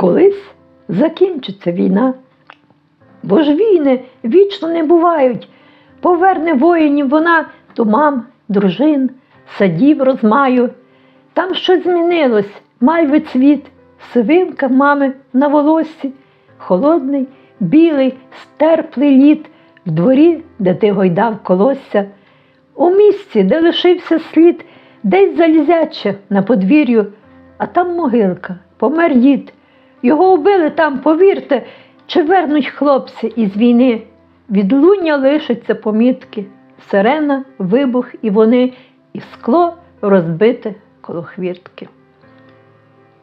Колись закінчиться війна, бо ж війни вічно не бувають. Поверне воїнів вона до мам, дружин, садів розмаю. Там щось змінилось, мальви цвіт, сивинка мами на волоссі, холодний, білий, стерплий лід в дворі, де ти гойдав колосся. У місці, де лишився слід, десь залізяче на подвір'ю, а там могилка, помер дід. Його убили там, повірте, чи вернуть хлопці із війни. Від луння лишаться помітки, сирена, вибух і вони, і скло розбите коло хвіртки.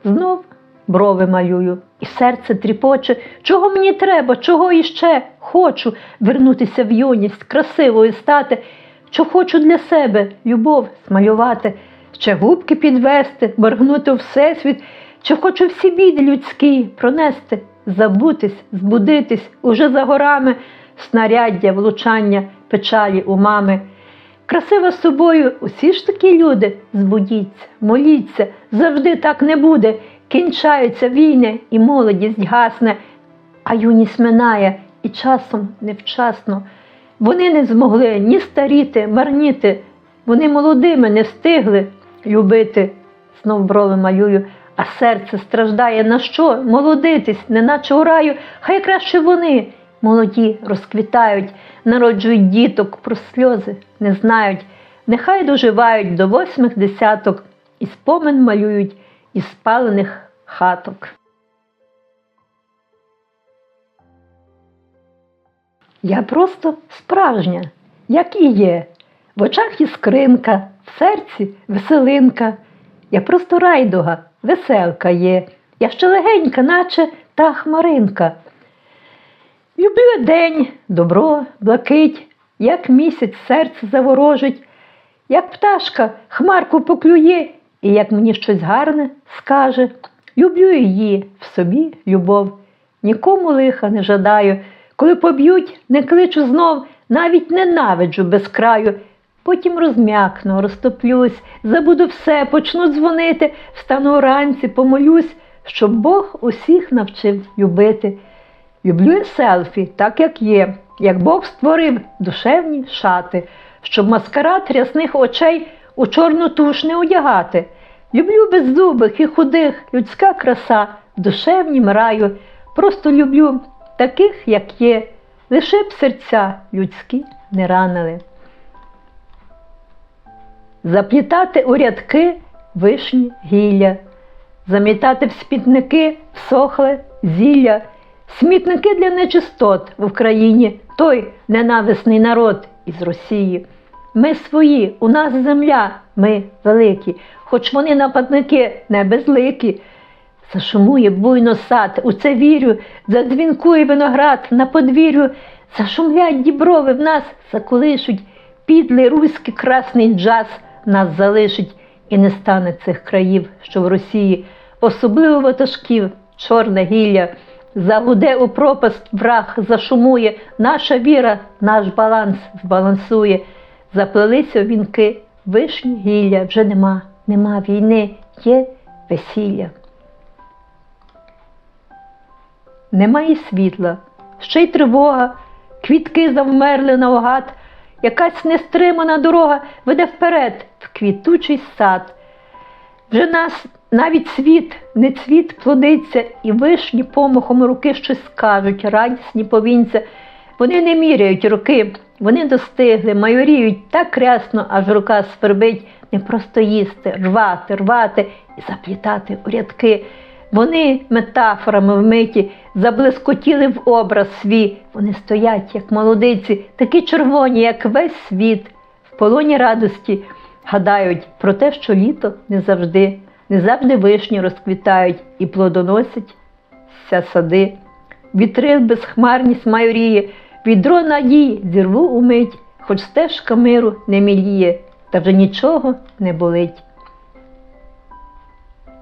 Знов брови малюю, і серце тріпоче. Чого мені треба, чого іще хочу вернутися в юність, красивою стати, що хочу для себе любов смалювати, ще губки підвести, моргнути у всесвіт, чи хочу всі біди людські пронести, забутись, збудитись уже за горами, снаряддя, влучання, печалі у мами. Красива з собою, усі ж такі люди, збудіться, моліться, завжди так не буде. Кінчаються війни, і молодість гасне, а юність минає і часом невчасно. Вони не змогли ні старіти, марніти, вони молодими не встигли любити. Знов брови малюю, а серце страждає на що? Молодитись, неначе у раю, хай краще вони, молоді, розквітають, народжують діток, про сльози не знають. Нехай доживають до восьмих десяток і спомин малюють із спалених хаток. Я просто справжня, як і є. В очах іскринка, в серці веселинка. Я просто райдуга, веселка є. Я ще легенька, наче та хмаринка. Люблю день, добро, блакить, як місяць серце заворожить, як пташка хмарку поклює, і як мені щось гарне скаже. Люблю її в собі любов, нікому лиха не жадаю. Коли поб'ють, не кличу знов, навіть ненавиджу без краю. Потім розм'якну, розтоплюсь, забуду все, почну дзвонити, встану вранці, помолюсь, щоб Бог усіх навчив любити. Люблю я селфі, так як є, як Бог створив душевні шати, щоб маскарад рясних очей у чорну туш не одягати. Люблю беззубих і худих, людська краса, в душевнім раю. Просто люблю таких, як є, лише б серця людські не ранили. Заплітати у рядки вишні гілля, замітати в спітники всохле зілля, смітники для нечистот в Україні, той ненависний народ із Росії. Ми свої, у нас земля, ми великі, хоч вони нападники не безликі. Зашумує буйно сад, у це вірю, задзвінкує виноград на подвір'ю, зашумлять діброви в нас, заколишуть, підлий руський красний джаз нас залишить, і не стане цих країв, що в Росії, особливо ватажків, чорне гілля, загуде у пропаст враг, зашумує, наша віра, наш баланс збалансує, заплелися вінки, вишні гілля, вже нема, нема війни, є весілля. Немає світла, ще й тривога, квітки завмерли навгад, якась нестримана дорога веде вперед в квітучий сад. Вже нас навіть світ, не цвіт плодиться, і вишні помахом руки щось скажуть, радісні повінця. Вони не міряють руки, вони достигли, майоріють так рясно, аж рука свербить, не просто їсти, рвати, рвати і заплітати у рядки. Вони метафорами вмиті заблискотіли в образ свій. Вони стоять, як молодиці, такі червоні, як весь світ, в полоні радості гадають про те, що літо не завжди, не завжди вишні розквітають і плодоносять ся сади. Вітрил безхмарність майоріє, відро надії зірву умить, хоч стежка миру не міліє, та вже нічого не болить.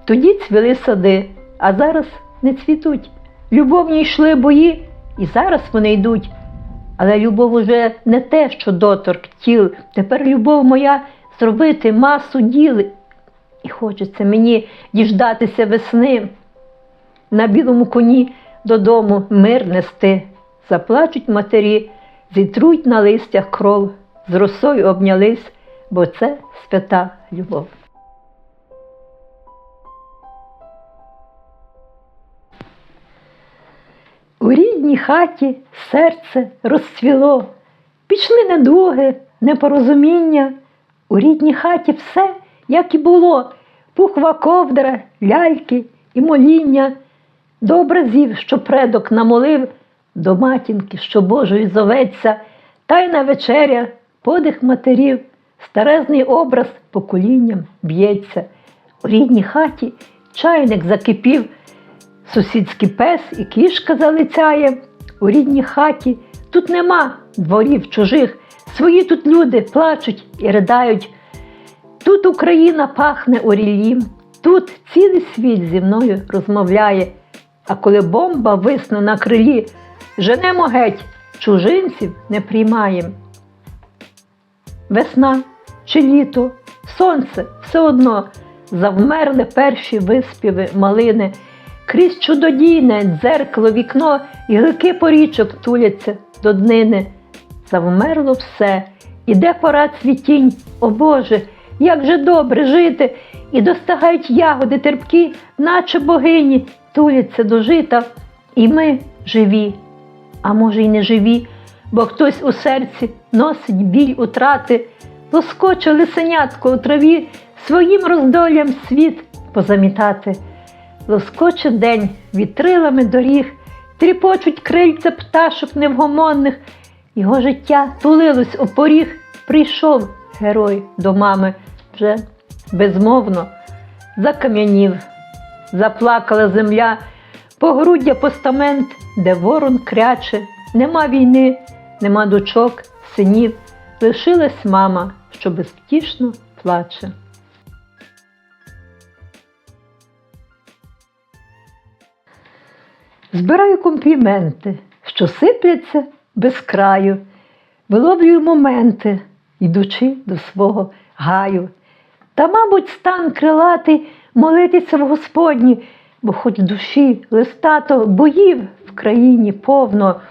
Тоді цвіли сади, а зараз не цвітуть. Любовні йшли бої, і зараз вони йдуть. Але любов уже не те, що доторк тіл. Тепер любов моя зробити масу діл. І хочеться мені діждатися весни, на білому коні додому мир нести. Заплачуть матері, зітруть на листях кров, з росою обнялись, бо це свята любов. У рідній хаті серце розцвіло, пішли недуги, непорозуміння. У рідній хаті все, як і було, пухва ковдра, ляльки і моління, до образів, що предок намолив, до матінки, що Божої зоветься, тайна вечеря, подих матерів, старезний образ поколінням б'ється. У рідній хаті чайник закипів, Сусідський пес і кішка залицяє у рідній хаті. Тут нема дворів чужих, свої тут люди плачуть і ридають. Тут Україна пахне оріллям, тут цілий світ зі мною розмовляє. А коли бомба висне на крилі, женемо геть, чужинців не приймаєм. Весна чи літо, сонце все одно завмерли перші виспіви малини. Крізь чудодійне дзеркало вікно і гілки порічок туляться до днини. Завмерло все, іде пора цвітінь, о Боже, як же добре жити, і достагають ягоди терпкі, наче богині, туляться до жита, і ми живі, а може, й не живі, бо хтось у серці носить біль утрати, лоскоче лисенятко у траві, своїм роздолям світ позамітати. Лоскоче день вітрилами доріг, тріпочуть крильця пташок невгомонних. Його життя тулилось у поріг, прийшов герой до мами вже безмовно закам'янів, заплакала земля, погруддя постамент, де ворон кряче, нема війни, нема дочок, синів. Лишилась мама, що безвтішно плаче. Збираю компліменти, що сипляться без краю, виловлюю моменти, йдучи до свого гаю. Та, мабуть, стан крилатий молитися в Господні, бо хоч душі листато боїв в країні повно.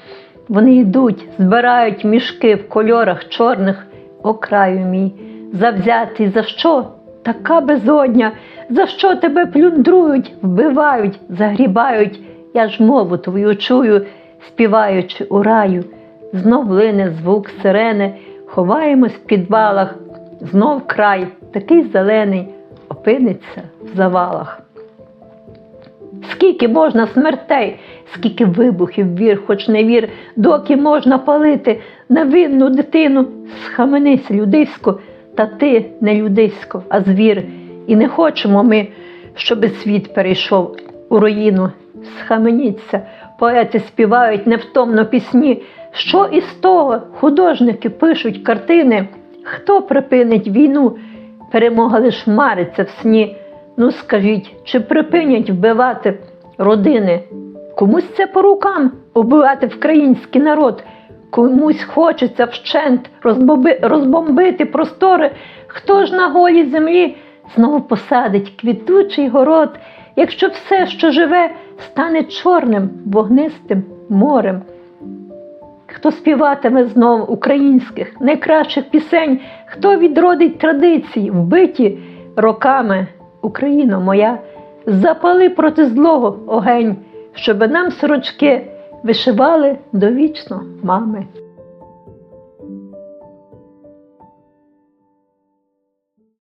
Вони йдуть, збирають мішки в кольорах чорних, о краю мій, завзятий за що? Така безодня, за що тебе плюндрують, вбивають, загрібають. Я ж мову твою чую, співаючи у раю, знов лине звук сирени, ховаємось в підвалах, знов край, такий зелений, опиниться в завалах. Скільки можна смертей, скільки вибухів вір, хоч не вір, доки можна палити невинну дитину, схаменись людисько, та ти не людисько, а звір. І не хочемо ми, щоби світ перейшов у руїну. Схаменіться, поети співають невтомно пісні. Що із того художники пишуть картини? Хто припинить війну? Перемога лиш мариться в сні. Ну скажіть, чи припинять вбивати родини? Комусь це по рукам убивати український народ, комусь хочеться вщент розбоби, розбомбити простори. Хто ж на голій землі знову посадить квітучий город, якщо все, що живе, стане чорним вогнистим морем? Хто співатиме знов українських найкращих пісень, хто відродить традиції, вбиті роками, Україно моя, запали проти злого огень, щоби нам сорочки вишивали довічно мами.